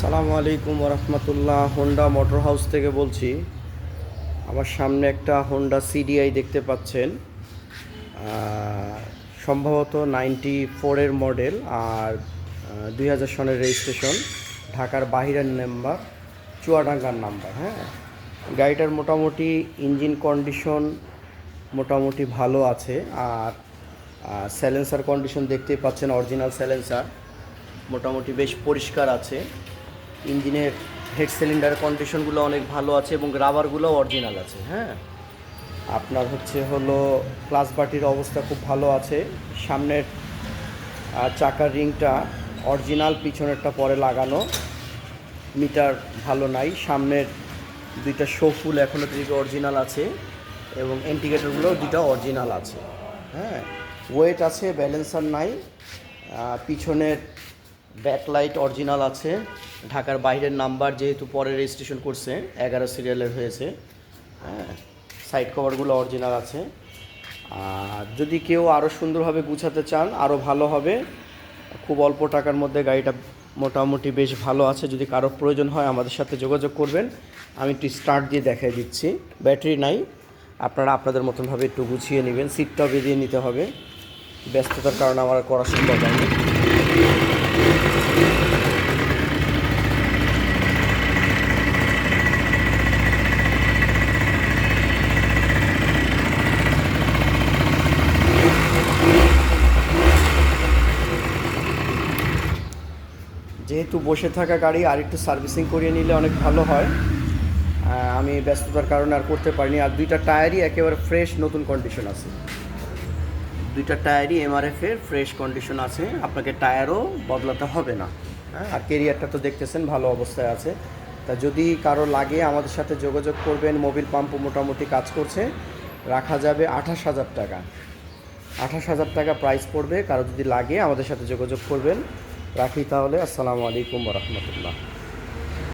সালামু আলাইকুম রহমতুল্লাহ Honda motor house থেকে বলছি। আমার সামনে একটা হোন্ডা সিডিআই দেখতে পাচ্ছেন। সম্ভবত নাইনটি ফোরের মডেল আর দুই হাজার সনের রেজিস্ট্রেশন ঢাকার বাহিরের নাম্বার চুয়াডাঙ্গার নাম্বার হ্যাঁ? গাড়িটার মোটামুটি ইঞ্জিন কন্ডিশন মোটামুটি ভালো আছে আর স্যালেন্সার কন্ডিশন দেখতেই পাচ্ছেন অরিজিনাল স্যালেন্সার মোটামুটি বেশ পরিষ্কার আছে। ইঞ্জিনের হেড সিলিন্ডার কন্ডিশনগুলো অনেক ভালো আছে এবং রাবারগুলো অরিজিনাল আছে হ্যাঁ? আপনার হচ্ছে হলো ক্লাস বাটির অবস্থা খুব ভালো আছে। সামনের চাকার রিংটা অরিজিনাল পিছনেরটা পরে লাগানো। মিটার ভালো নাই। সামনের দুইটা শোফুল এখনও দিকে অরিজিনাল আছে এবং ইন্ডিকেটরগুলো দুইটা অরিজিনাল আছে হ্যাঁ? ওয়েট আছে ব্যালেন্সার নাই। পিছনের ব্যাকলাইট অরিজিনাল আছে। ঢাকার বাইরের নাম্বার যেহেতু পরে রেজিস্ট্রেশন করছে, এগারো সিরিয়ালের হয়েছে। হ্যাঁ সাইড কভারগুলো অরিজিনাল আছে। আর যদি কেউ আরও সুন্দরভাবে গুছাতে চান আরও ভালো হবে। খুব অল্প টাকার মধ্যে গাড়িটা মোটামুটি বেশ ভালো আছে। যদি কারও প্রয়োজন হয়, আমাদের সাথে যোগাযোগ করবেন। আমি একটু স্টার্ট দিয়ে দেখাই দিচ্ছি। ব্যাটারি নাই। আপনারা আপনাদের মতনভাবে একটু গুছিয়ে নেবেন। সিটটাও বেরিয়ে নিতে হবে। ব্যস্ততার কারণে আমার করা সম্ভব হয়নি। যেহেতু বসে থাকা গাড়ি আর একটু সার্ভিসিং করিয়ে নিলে অনেক ভালো হয় আমি ব্যস্ততার কারণে আর করতে পারিনি। আর দুইটা টায়ারই একেবারে ফ্রেশ নতুন কন্ডিশন আছে। দুইটা টায়ারই এমআরএফের ফ্রেশ কন্ডিশন আছে। আপনাকে টায়ারও বদলাতে হবে না। হ্যাঁ আর কেরিয়ারটা তো দেখতেছেন, ভালো অবস্থায় আছে। তা যদি কারও লাগে, আমাদের সাথে যোগাযোগ করবেন। মোবিল পাম্পও মোটামুটি কাজ করছে। রাখা যাবে আঠাশ হাজার টাকা। আঠাশ হাজার টাকা প্রাইস পড়বে। কারও যদি লাগে, আমাদের সাথে যোগাযোগ করবেন। রাখি তাহলে। আসসালামু আলাইকুম রহমতুল্লাহ।